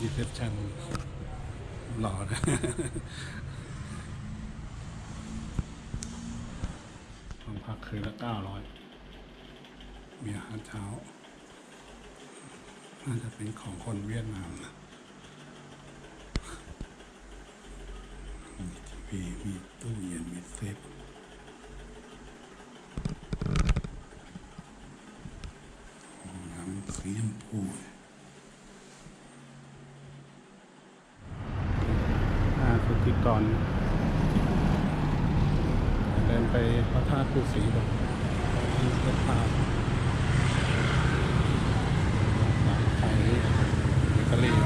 รีเซพชันหล่อนะห้องพักคืนละเก้าร้อยมีอาหารเช้า น่าจะเป็นของคนเวียดนามนะมีทีวีมีตู้เย็นมีเซฟน้ำสีชมพูอ่าสุทธิก รเดินไปพระธาตุภูสีก่อนมีพระธาตุร้านขายเบเกอรี่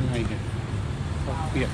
อะไรเนี่ยเปียก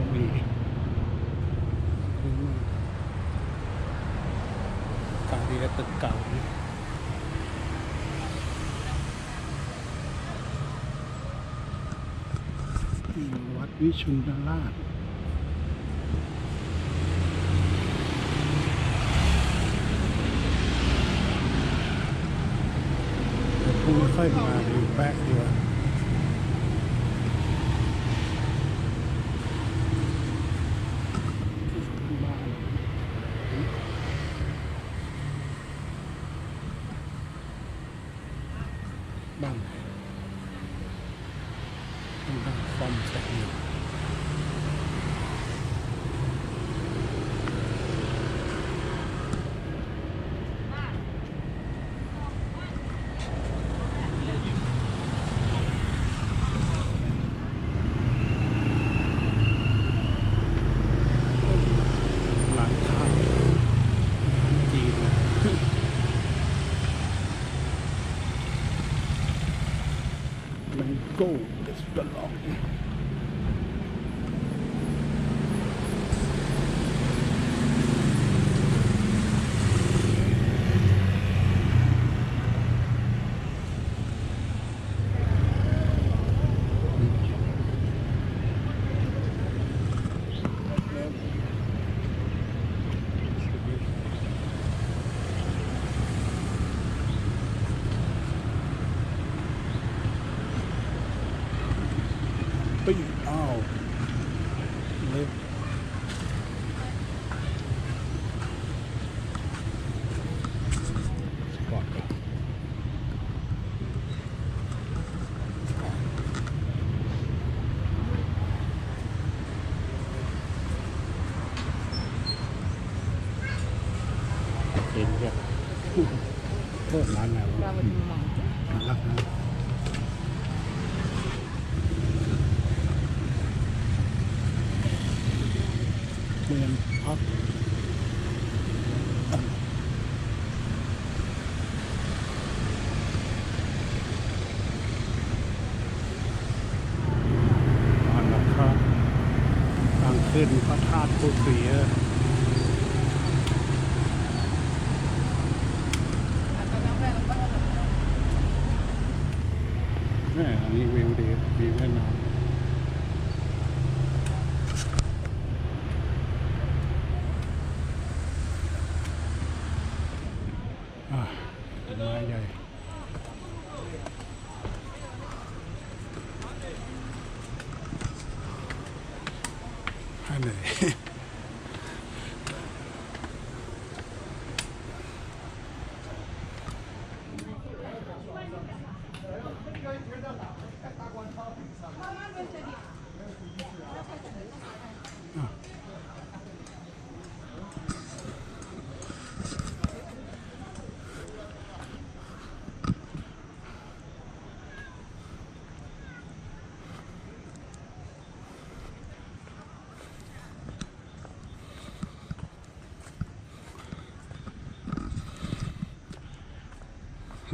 รบุรีฝั่งนี้ก็ตึกเก่าวัดวิชุนราชผู้ไม่ค่อยมาอยู่แป๊กเดียว But you, oh. Live.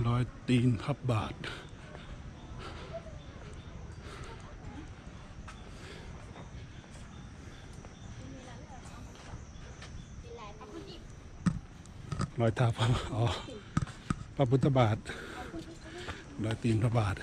รอยตีนพับบาทลอยเท้าพระอ๋อพระพุทธบาทลอยตีนพระบาท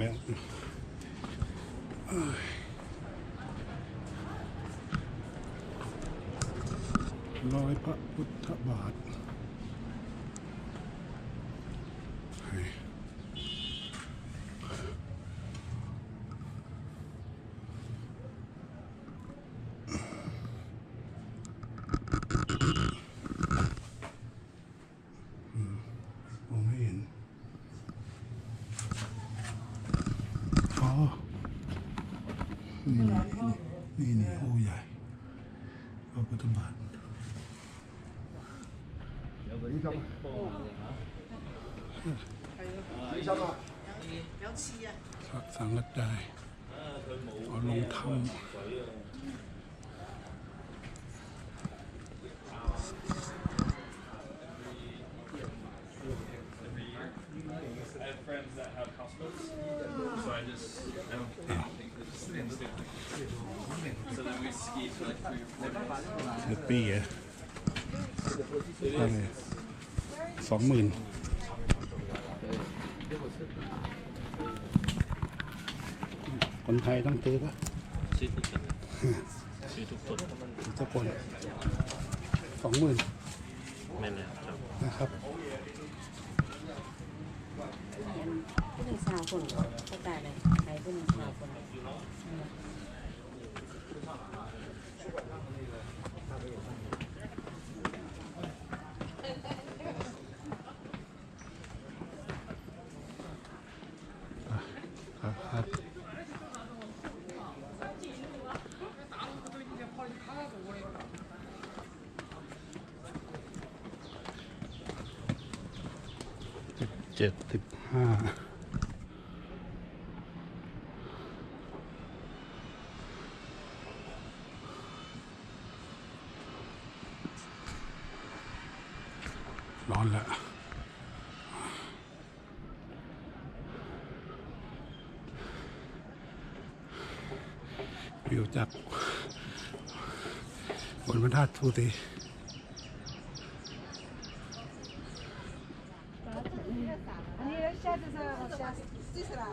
แม่รอยพระพุทธบาท ปี้อะอะไรสองหมื่นคนไทยต้องซื้อปะซื้อทุกคนซื้อทุกคนทุกคนสองหมื่น แม่นเลยครับ นะครับ ผู้หนึ่งสาวคนก็ตายเลยใครผู้หนึ่งสาวคน ครับครับเจ็ดสิบห้าร้อนแล้ว วิว จากบนพระธาตุทูติ 你下次再往下，这是啦。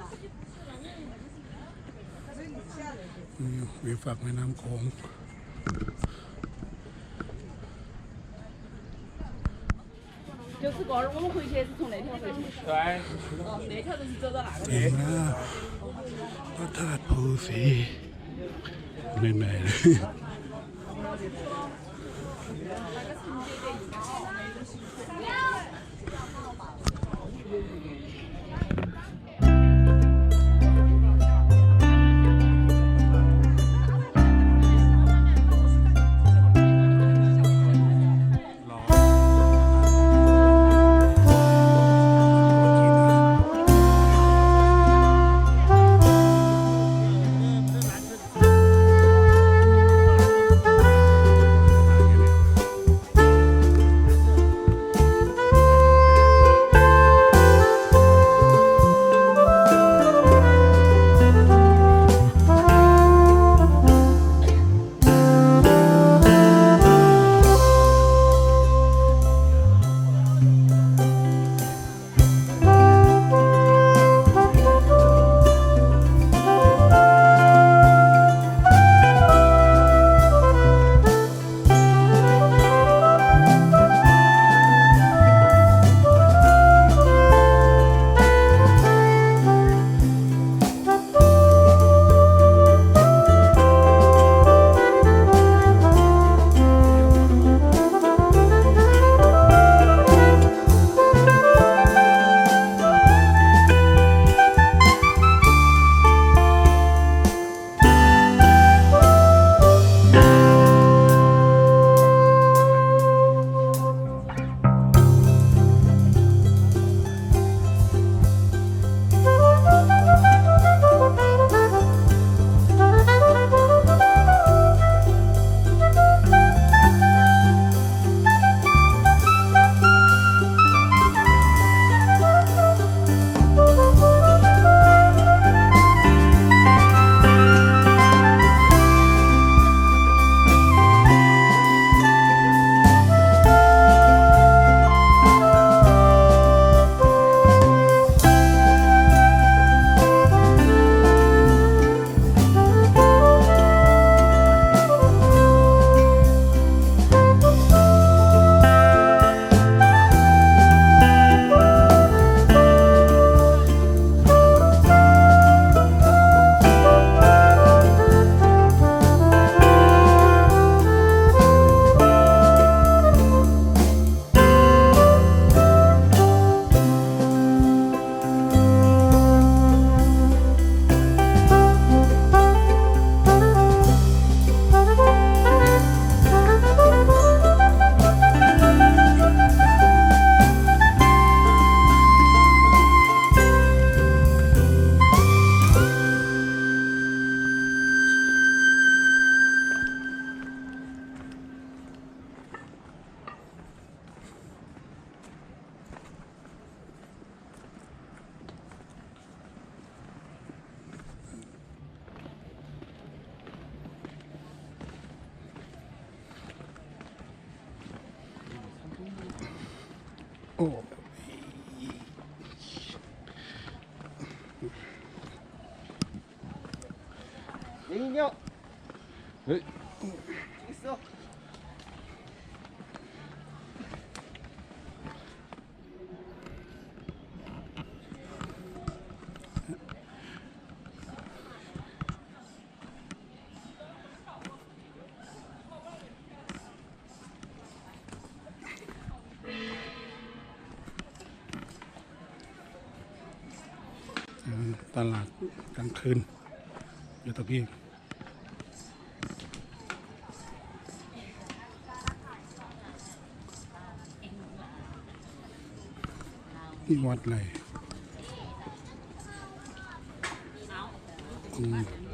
วิววิวฝั่งแม่น้ำโขง 就是告诉我们回去是从那条回去。对。哦，那条就是走到那个。 ถึงแล้วพ ระ เฮ้ยตลาดกลางคืนอยู่ตรงนี้ นี่วัดเลยอืม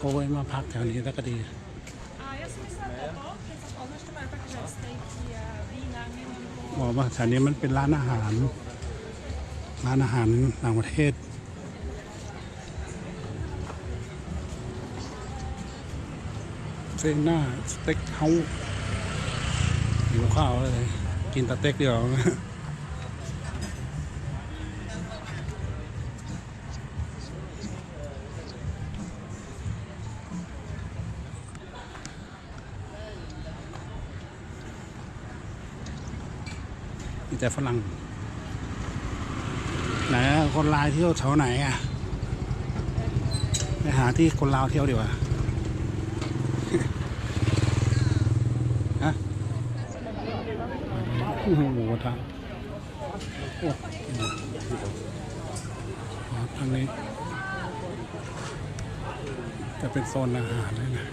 โอ้ยมาพักแถวนี้แล้วก็ดี A ja som myslel toto, keď sa pozrieš, to majú také, že stejky a vína, milinko. บอกว่าแถวนี้มันเป็นร้านอาหาร ร้านอาหารต่างประเทศเซน่าสเต็กเฮาส์หิวข้าวเลย กินสเต็กเดียว แต่ฝรั่งไหนคนลาวเที่ยวแถวไหนอะไปหาที่คนลาวเที่ยวดีกว่าฮะหมูกระทะโอ้ทางนี้จะเป็นโซนอาหารเลยนะ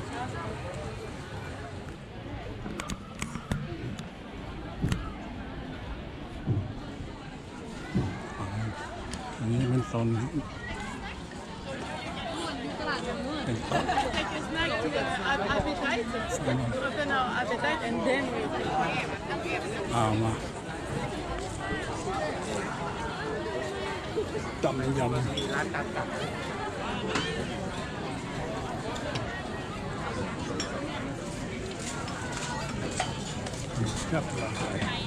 อันนี้เป็นโซนเป็นโต๊ะ Take a snack to the appetite. Open our appetite and then we เอามาจำยำครับ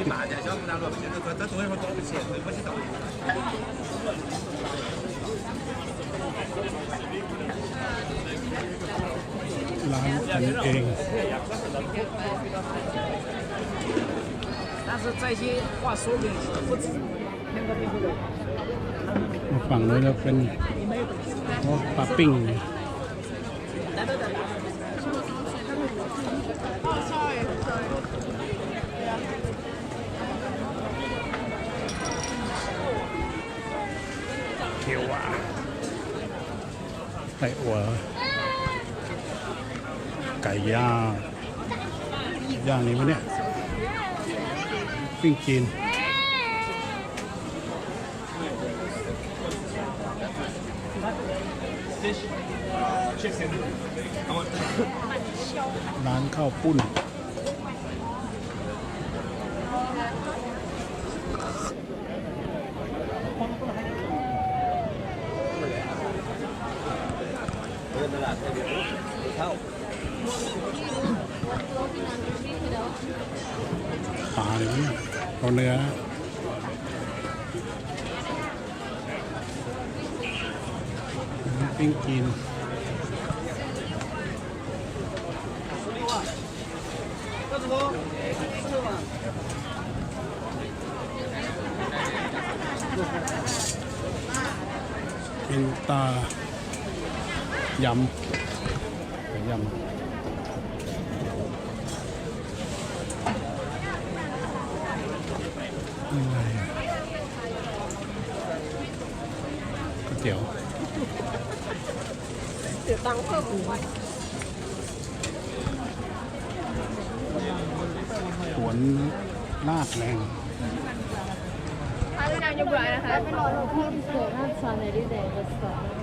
呀，我们俩谁拔的？像我们俩说，现在说咱昨天说多少钱？我知道。 ร้านกันเอง 但是这些话说明不止那个那个。 ฝั่งนู้นจะเป็นโอ้ปลาปิ้ง ไก่อัวไก่ย่างย่างนี้ปะเนี่ยปิ้งจีนร้านข้าวปุ้น ปลาเลย เนี่ยเอาเนื้อปิ้งกินเป็นตายำไก่ยำอะไรอะก๋วยเตี๋ยวเตี๋ยวตังเพิ่มสวนลาดแรงโอ้ร้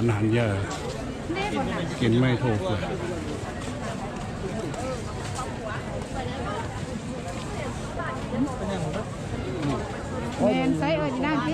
านอาหารเยอะกินไม่ถูกเลยเมนไซเออจีน่าสิ